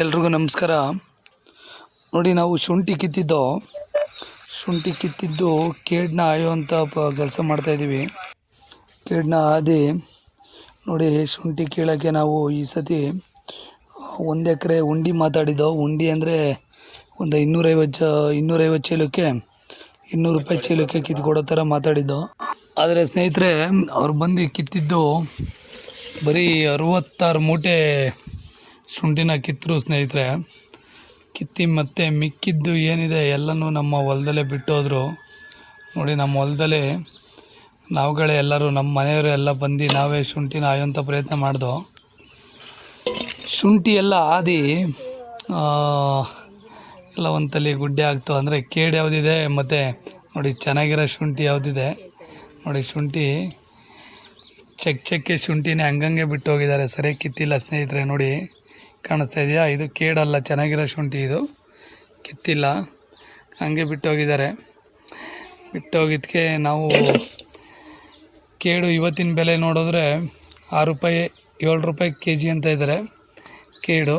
ಎಲ್ರಿಗೂ ನಮಸ್ಕಾರ. ನೋಡಿ, ನಾವು ಶುಂಠಿ ಕಿತ್ತಿದ್ದು ಶುಂಠಿ ಕಿತ್ತಿದ್ದು ಕೇಡನ್ನ ಆಯುವಂಥ ಪ ಕೆಲಸ ಮಾಡ್ತಾಯಿದ್ದೀವಿ ಕೇಡನ್ನ ಆದಿ ನೋಡಿ, ಶುಂಠಿ ಕೀಳೋಕ್ಕೆ ನಾವು ಈ ಸತಿ ಒಂದು ಎಕರೆ ಉಂಡಿ ಮಾತಾಡಿದ್ದೋ, ಉಂಡಿ ಅಂದರೆ ಒಂದು ಇನ್ನೂರೈವತ್ತು ಇನ್ನೂರೈವತ್ತು ಚೀಲಕ್ಕೆ, ಇನ್ನೂರು ರೂಪಾಯಿ ಚೀಲಕ್ಕೆ ಕಿತ್ಕೊಡೋ ಥರ ಮಾತಾಡಿದ್ದು. ಆದರೆ ಸ್ನೇಹಿತರೆ, ಅವ್ರು ಬಂದು ಕಿತ್ತಿದ್ದು ಬರೀ ಅರವತ್ತಾರು ಮೂಟೆ ಶುಂಠಿನ ಕಿತ್ತರು ಸ್ನೇಹಿತರೆ, ಕಿತ್ತಿ ಮತ್ತೆ ಮಿಕ್ಕಿದ್ದು ಏನಿದೆ ಎಲ್ಲನೂ ನಮ್ಮ ಹೊಲದಲ್ಲೇ ಬಿಟ್ಟೋದ್ರು. ನೋಡಿ, ನಮ್ಮ ಹೊಲದಲ್ಲಿ ನಾವುಗಳೇ ಎಲ್ಲರೂ, ನಮ್ಮ ಮನೆಯವರು ಎಲ್ಲ ಬಂದು ನಾವೇ ಶುಂಠಿನ ಆಯೋಂಥ ಪ್ರಯತ್ನ ಮಾಡ್ದೋ. ಶುಂಠಿ ಎಲ್ಲ ಆದಿ ಎಲ್ಲ ಒಂದು ತಲೆ ಗುಡ್ಡೆ ಆಗ್ತು ಅಂದರೆ ಕೇಡು ಯಾವುದಿದೆ ಮತ್ತು ನೋಡಿ, ಚೆನ್ನಾಗಿರೋ ಶುಂಠಿ ಯಾವುದಿದೆ. ನೋಡಿ, ಶುಂಠಿ ಚೆಕ್ ಚೆಕ್ಕೆ ಶುಂಠಿನೇ ಹಂಗಂಗೆ ಬಿಟ್ಟು ಹೋಗಿದ್ದಾರೆ. ಸರಿಯಾಗಿ ಕಿತ್ತಿಲ್ಲ ಸ್ನೇಹಿತರೆ, ನೋಡಿ. ಕಾಣಿಸ್ತಾ ಇದೆಯಾ? ಇದು ಕೇಡಲ್ಲ, ಚೆನ್ನಾಗಿರೋ ಶುಂಠಿ ಇದು. ಕಿತ್ತಿಲ್ಲ. ಹಂಗೆ ಬಿಟ್ಟೋಗಿದ್ದಾರೆ. ಬಿಟ್ಟೋಗಿದ್ದಕ್ಕೆ ನಾವು ಕೇಡು ಇವತ್ತಿನ ಬೆಲೆ ನೋಡಿದ್ರೆ ಆರು ರೂಪಾಯಿ, ಏಳು ರೂಪಾಯಿ ಕೆ ಜಿ ಅಂತ ಇದ್ದಾರೆ. ಕೇಡು.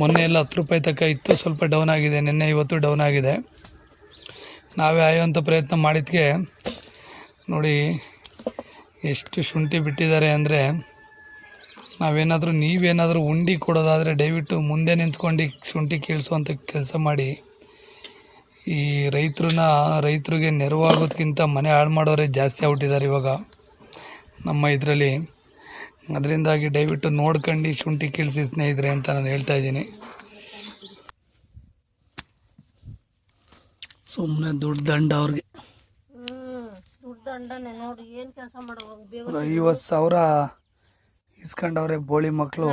ಮೊನ್ನೆ ಎಲ್ಲ ಹತ್ತು ರೂಪಾಯಿ ತನಕ ಇತ್ತು, ಸ್ವಲ್ಪ ಡೌನ್ ಆಗಿದೆ. ನಿನ್ನೆ ಇವತ್ತು ಡೌನ್ ಆಗಿದೆ. ನಾವೇ ಆಯುವಂಥ ಪ್ರಯತ್ನ ಮಾಡಿದ್ಕೆ ನೋಡಿ, ಎಷ್ಟು ಶುಂಠಿ ಬಿಟ್ಟಿದ್ದಾರೆ ಅಂದರೆ ನಾವೇನಾದರೂ ನೀವೇನಾದರೂ ಉಂಡಿ ಕೊಡೋದಾದರೆ ದಯವಿಟ್ಟು ಮುಂದೆ ನಿಂತ್ಕೊಂಡು ಶುಂಠಿ ಕೇಳಿಸುವಂಥ ಕೆಲಸ ಮಾಡಿ. ಈ ರೈತರನ್ನ ರೈತರಿಗೆ ನೆರವಾಗೋದಕ್ಕಿಂತ ಮನೆ ಹಾಳು ಮಾಡೋರೇ ಜಾಸ್ತಿ ಆಗ್ಬಿಟ್ಟಿದ್ದಾರೆ ಇವಾಗ. ನಮ್ಮ ಇದರಲ್ಲಿ. ಅದರಿಂದಾಗಿ ದಯವಿಟ್ಟು ನೋಡ್ಕೊಂಡು ಶುಂಠಿ ಕೇಳಿಸಿ ಸ್ನೇಹಿತರೆ ಅಂತ ನಾನು ಹೇಳ್ತಾ ಇದ್ದೀನಿ. ಸುಮ್ಮನೆ ದುಡ್ಡು ದಂಡ ಅವ್ರಿಗೆ. ಹ್ಮ್ ದಂಡನೆ ನೋಡಿ ಏನ್ ಕೆಲಸ ಮಾಡೋ ಬೇಗ ಐವತ್ತು ಸಾವಿರ ಇಸ್ಕೊಂಡವ್ರೆ ಬೋಳಿ ಮಕ್ಕಳು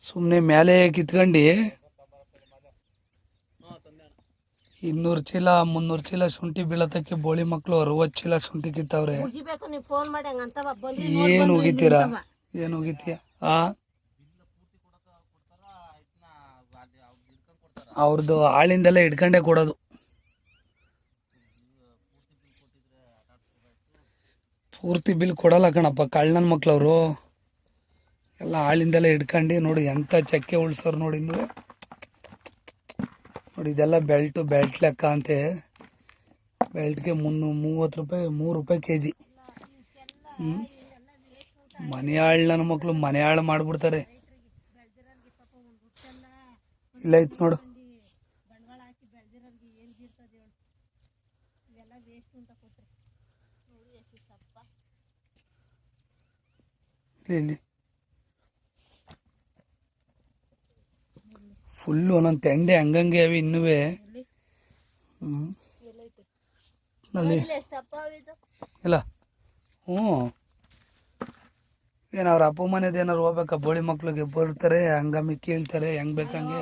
ಸುಮ್ಮನೆ ಮೇಲೆ ಕಿತ್ಕೊಂಡು. ಇನ್ನೂರು ಚೀಲ ಮುನ್ನೂರು ಚೀಲ ಶುಂಠಿ ಬೀಳತಕ್ಕೆ ಬೋಳಿ ಮಕ್ಕಳು ಅರವತ್ತು ಚೀಲ ಶುಂಠಿ ಕಿತ್ತವ್ರೆ. ಏನು ಉಗಿತೀರಾ? ಏನು ಉಗಿತೀಯ? ಆ? ಅವ್ರದ್ದು ಆಳಿಂದಲೇ ಇಟ್ಕೊಂಡೇ ಕೊಡೋದು. ಪೂರ್ತಿ ಬಿಲ್ ಕೊಡಲ್ಲ ಕಣಪ್ಪ, ಕಳ್ಳನ ಮಕ್ಳವರು. ಎಲ್ಲ ಆಳಿಂದೆಲ್ಲ ಹಿಡ್ಕೊಂಡು ನೋಡಿ ಎಂಥ ಚಕ್ಕೆ ಉಳ್ಸೋರು ನೋಡಿ ನೋಡಿ ಇದೆಲ್ಲ ಬೆಲ್ಟು, ಬೆಲ್ಟ್ ಲೆಕ್ಕ ಅಂತೆ. ಬೆಲ್ಟ್ಗೆ ಮುನ್ನೂ, ಮೂವತ್ತು ರೂಪಾಯಿ, ಮೂರು ರೂಪಾಯಿ ಕೆ ಜಿ ನನ್ನ ಮಕ್ಕಳು ಮನೆ ಹಾಳು ಮಾಡಿಬಿಡ್ತಾರೆ. ಇಲ್ಲ ಇತ್ತು ನೋಡು. ಇಲ್ಲಿ. ಫುಲ್ಲು ಒಂದೊಂದು ತೆಂಡೆ ಹಂಗಂಗೆ ಅವೆ ಇನ್ನೂ ಹ್ಞೂ ಅಲ್ಲಿ. ಇಲ್ಲ. ಹ್ಞೂ. ಏನು ಅವ್ರ ಅಪ್ಪ ಮನೆದು ಏನಾರು ಹೋಗ್ಬೇಕಾ? ಬೋಳಿ ಮಕ್ಳಿಗೆ ಬರ್ತಾರೆ ಹಂಗಮ್ಮಿ ಕೇಳ್ತಾರೆ ಹೆಂಗ್ ಬೇಕಂಗೆ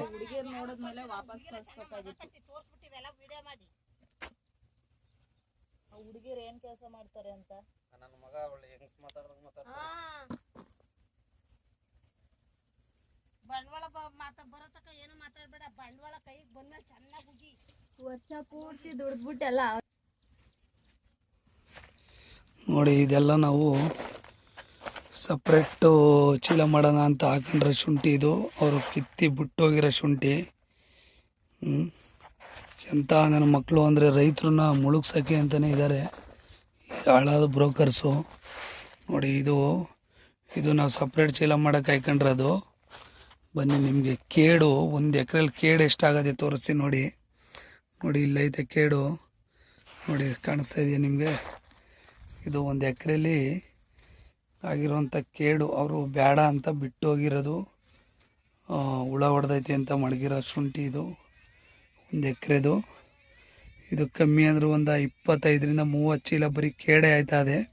ಹುಡುಗಿರು ಏನ್ ಕೆಲಸ ಮಾಡ್ತಾರೆ ಅಂತ? ಬಂಡವಾಳ ಪೂರ್ತಿ ನೋಡಿ, ಇದೆಲ್ಲ ನಾವು ಸಪ್ರೇಟು ಚೀಲ ಮಾಡೋಣ ಅಂತ ಹಾಕೊಂಡ್ರೆ ಶುಂಠಿ ಇದು. ಅವರು ಕಿತ್ತಿ ಬಿಟ್ಟೋಗಿರೋ ಶುಂಠಿ. ಎಂಥ ನನ್ನ ಮಕ್ಕಳು ಅಂದರೆ ರೈತರನ್ನ ಮುಳುಗ್ಸೋಕೆ ಅಂತಲೇ ಇದ್ದಾರೆ. ಹಾಳಾದ ಬ್ರೋಕರ್ಸು. ನೋಡಿ, ಇದು ಇದು ನಾವು ಸಪ್ರೇಟ್ ಚೀಲ ಮಾಡೋಕೆ ಅದು ಬನ್ನಿ, ನಿಮಗೆ ಕೇಡು, ಒಂದು ಎಕ್ರೆಲಿ ಕೇಡು ಎಷ್ಟಾಗದೆ ತೋರಿಸಿ ನೋಡಿ. ನೋಡಿ ಇಲ್ಲೈತೆ ಕೇಡು ನೋಡಿ ಕಾಣಿಸ್ತಾ ಇದೆಯಾ ನಿಮಗೆ? ಇದು ಒಂದು ಎಕರೆಲಿ ಆಗಿರುವಂಥ ಕೇಡು. ಅವರು ಬೇಡ ಅಂತ ಬಿಟ್ಟು ಹೋಗಿರೋದು. ಹುಳ ಹೊಡೆದೈತಿ ಅಂತ ಮಡಗಿರೋ ಶುಂಠಿ ಇದು. ಒಂದು ಎಕರೆದು. ಇದು ಕಮ್ಮಿ ಅಂದ್ರೆ ಒಂದು ಇಪ್ಪತ್ತೈದರಿಂದ ಮೂವತ್ತು ಚೀಲ ಬರೀ ಕೇಡೆ ಆಯ್ತಾ ಇದೆ.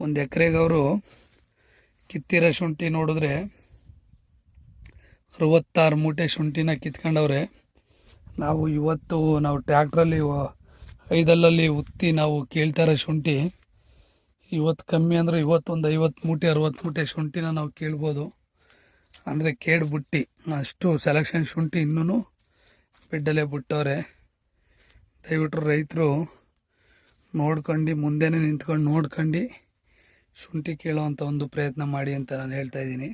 ಒಂದು ಎಕರೆಗೆ ಅವರು ಕಿತ್ತಿರೋ ಶುಂಠಿ ನೋಡಿದ್ರೆ ಅರವತ್ತಾರು ಮೂಟೆ ಶುಂಠಿನ ಕಿತ್ಕೊಂಡವ್ರೆ. ನಾವು ಇವತ್ತು ನಾವು ಟ್ರ್ಯಾಕ್ಟ್ರಲ್ಲಿ ಐದಲ್ಲಲ್ಲಿ ಉತ್ತಿ ನಾವು ಕೇಳ್ತಾರೆ ಶುಂಠಿ. ಇವತ್ತು ಕಮ್ಮಿ ಅಂದರೆ ಇವತ್ತೊಂದು ಐವತ್ತು ಮೂಟೆ ಅರವತ್ತು ಮೂಟೆ ಶುಂಠಿನ ನಾವು ಕೇಳ್ಬೋದು. ಅಂದರೆ ಕೇಡ್ ಬುಟ್ಟಿ. ಅಷ್ಟು ಸೆಲೆಕ್ಷನ್ ಶುಂಠಿ ಇನ್ನೂ ಬಿಡ್ಡಲ್ಲೇ ಬಿಟ್ಟವ್ರೆ. ದಯವಿಟ್ಟು ರೈತರು ನೋಡ್ಕೊಂಡು, ಮುಂದೆನೆ ನಿಂತ್ಕೊಂಡು ನೋಡ್ಕೊಂಡು ಶುಂಠಿ ಕೇಳುವಂಥ ಒಂದು ಪ್ರಯತ್ನ ಮಾಡಿ ಅಂತ ನಾನು ಹೇಳ್ತಾ ಇದ್ದೀನಿ.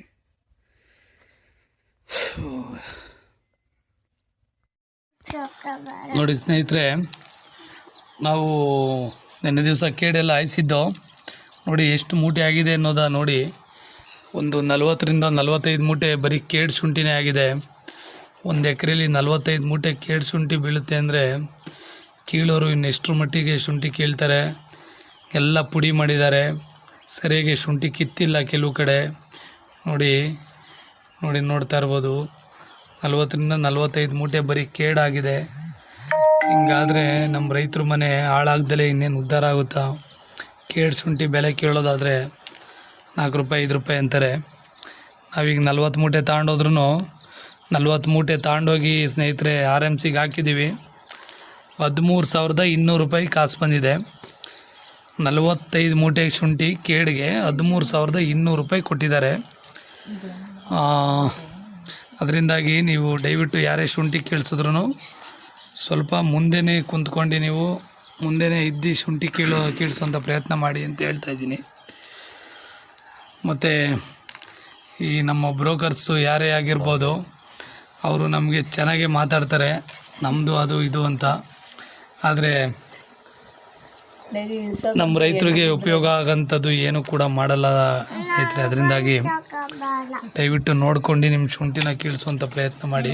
ನೋಡಿ ಸ್ನೇಹಿತರೆ, ನಾವು ನಿನ್ನೆ ದಿವಸ ಕೇಡೆಲ್ಲ ಆಯಿಸಿದ್ದೋ ನೋಡಿ ಎಷ್ಟು ಮೂಟೆ ಆಗಿದೆ ಅನ್ನೋದ ನೋಡಿ. ಒಂದು ನಲವತ್ತರಿಂದ ನಲವತ್ತೈದು ಮೂಟೆ ಬರೀ ಕೇಡು ಶುಂಠಿನೇ ಆಗಿದೆ. ಒಂದು ಎಕರೆಯಲ್ಲಿ ನಲವತ್ತೈದು ಮೂಟೆ ಕೇಡು ಶುಂಠಿ ಬೀಳುತ್ತೆ ಅಂದರೆ ಕೀಳೋರು ಇನ್ನೆಷ್ಟರ ಮಟ್ಟಿಗೆ ಶುಂಠಿ ಕೀಳ್ತಾರೆ. ಎಲ್ಲ ಪುಡಿ ಮಾಡಿದ್ದಾರೆ. ಸರಿಯಾಗಿ ಶುಂಠಿ ಕಿತ್ತಿಲ್ಲ ಕೆಲವು ಕಡೆ. ನೋಡಿ ನೋಡಿ ನೋಡ್ತಾ ಇರ್ಬೋದು. ನಲ್ವತ್ತರಿಂದ ನಲ್ವತ್ತೈದು ಮೂಟೆ ಬರೀ ಕೇಡಾಗಿದೆ. ಹಿಂಗಾದರೆ ನಮ್ಮ ರೈತರ ಮನೆ ಹಾಳಾಗ್ದಲೇ ಇನ್ನೇನು ಉದ್ಧಾರ ಆಗುತ್ತಾ? ಕೇಡು ಶುಂಠಿ ಬೆಲೆ ಕೇಳೋದಾದರೆ ನಾಲ್ಕು ರೂಪಾಯಿ, ಐದು ರೂಪಾಯಿ ಅಂತಾರೆ. ನಾವೀಗ ನಲ್ವತ್ತು ಮೂಟೆ ತಗೊಂಡೋದ್ರೂ ನಲ್ವತ್ತು ಮೂಟೆ ತಗೊಂಡೋಗಿ ಸ್ನೇಹಿತರೆ ಆರ್ ಎಂ ಸಿಗೆ ಹಾಕಿದ್ದೀವಿ ಹದಿಮೂರು ಸಾವಿರದ ಇನ್ನೂರು ರೂಪಾಯಿ ಕಾಸು ಬಂದಿದೆ. ನಲವತ್ತೈದು ಮೂಟೆ ಶುಂಠಿ ಕೇಡಿಗೆ ಹದಿಮೂರು ಸಾವಿರದ ಇನ್ನೂರು ರೂಪಾಯಿ ಕೊಟ್ಟಿದ್ದಾರೆ. ಅದರಿಂದಾಗಿ ನೀವು ದಯವಿಟ್ಟು ಯಾರೇ ಶುಂಠಿ ಕೇಳಿಸಿದ್ರು ಸ್ವಲ್ಪ ಮುಂದೆನೇ ಕುಂತ್ಕೊಂಡು ನೀವು ಮುಂದೆನೇ ಇದ್ದು ಶುಂಠಿ ಕೇಳೋ ಕೇಳಿಸೋಂಥ ಪ್ರಯತ್ನ ಮಾಡಿ ಅಂತ ಹೇಳ್ತಾ ಇದ್ದೀನಿ. ಮತ್ತು ಈ ನಮ್ಮ ಬ್ರೋಕರ್ಸು ಯಾರೇ ಆಗಿರ್ಬೋದು, ಅವರು ನಮಗೆ ಚೆನ್ನಾಗೇ ಮಾತಾಡ್ತಾರೆ. ನಮ್ಮದು ಅದು ಇದು ಅಂತ. ಆದರೆ ನಮ್ಮ ರೈತರಿಗೆ ಉಪಯೋಗ ಆಗೋಂಥದ್ದು ಏನು ಕೂಡ ಮಾಡಲ್ಲ ಸ್ನೇಹಿತರೆ ಅದರಿಂದಾಗಿ ದಯವಿಟ್ಟು ನೋಡ್ಕೊಂಡು ನಿಮ್ಮ ಶುಂಠಿನ ಕೀಳಿಸುವಂಥ ಪ್ರಯತ್ನ ಮಾಡಿ.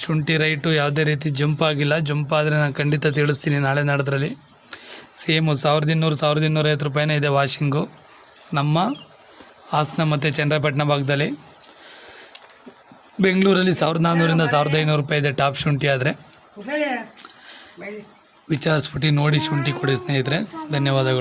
ಶುಂಠಿ ರೈಟು ಯಾವುದೇ ರೀತಿ ಜಂಪ್ ಆಗಿಲ್ಲ. ಜಂಪ್ ಆದರೆ ನಾನು ಖಂಡಿತ ತಿಳಿಸ್ತೀನಿ ನಾಳೆ ನಾಡದ್ರಲ್ಲಿ. ಸೇಮು ಸಾವಿರದ ಇನ್ನೂರು ಸಾವಿರದ ಇನ್ನೂರೈವತ್ತು ರೂಪಾಯಿನೇ ಇದೆ ವಾಷಿಂಗು. ನಮ್ಮ ಹಾಸನ ಮತ್ತು ಚಂದ್ರಪಟ್ಟಣ ಭಾಗದಲ್ಲಿ ಬೆಂಗಳೂರಲ್ಲಿ ಸಾವಿರದ ನಾನ್ನೂರಿಂದ ಸಾವಿರದ ಐನೂರು ರೂಪಾಯಿ ಇದೆ ಟಾಪ್ ಶುಂಠಿ ಆದರೆ. ವಿಚಾರಿಸ್ಬಿಟ್ಟು ನೋಡಿ ಶುಂಠಿ ಕೊಡಿ ಸ್ನೇಹಿತರೆ. ಧನ್ಯವಾದಗಳು.